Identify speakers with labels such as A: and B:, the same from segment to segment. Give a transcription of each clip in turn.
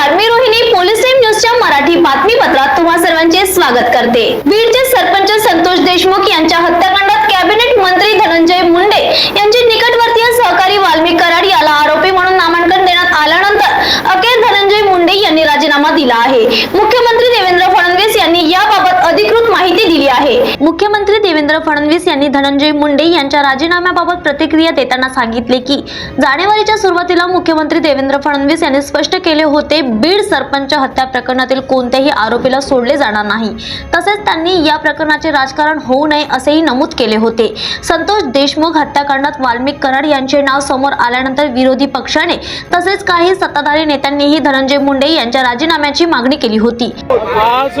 A: नमस्कार मी Rohini police time न्यूजच्या मराठी बातमीपत्रात तुम्हा सर्वांचे स्वागत करते. बीडचे सरपंच संतोष देशमुख यांच्या हत्याकांडात कॅबिनेट मंत्री धनंजय मुंडे यांचे निकटवर्तीय सहकारी वाल्मी कराड याला आरोपी म्हणून नामांकन देण्यात आल्यानंतर अखेर धनंजय मुंडे यांनी राजीनामा दिला आहे. मुख्यमंत्री यांनी याबाबत अधिकृत माहिती दिली आहे. मुख्यमंत्री देवेंद्र फडणवीस यांनी धनंजय मुंडे यांच्या राजीनाम्याबाबत प्रतिक्रिया देताना सांगितले की जानेवारीच्या सुरुवातीला मुख्यमंत्री देवेंद्र फडणवीस यांनी स्पष्ट केले होते बीड सरपंच हत्या प्रकरणातील कोणत्याही आरोपीला सोडले जाणार नाही. तसेच त्यांनी या प्रकरणाचे राजकारण होऊ नये असेही नमूद केले होते. संतोष देशमुख हत्याकांडात वाल्मिक कराड यांचे नाव समोर आल्यानंतर विरोधी पक्षाने तसेच काही सत्ताधारी नेत्यांनीही धनंजय मुंडे यांच्या राजीनाम्याची मागणी केली होती.
B: आज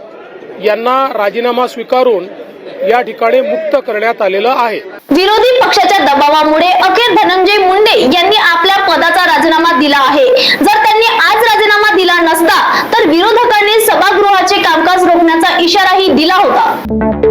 B: यांना राजीनामा स्वीकारून या ठिकाणी मुक्त करण्यात आलेलं आहे.
A: विरोधी पक्षाच्या दबावामुळे अखेर धनंजय मुंडे यांनी आपल्या पदाचा राजीनामा दिला आहे. जर त्यांनी आज राजीनामा दिला नसता तर विरोधकांनी सभागृहाचे कामकाज रोखण्याचा इशाराही दिला होता.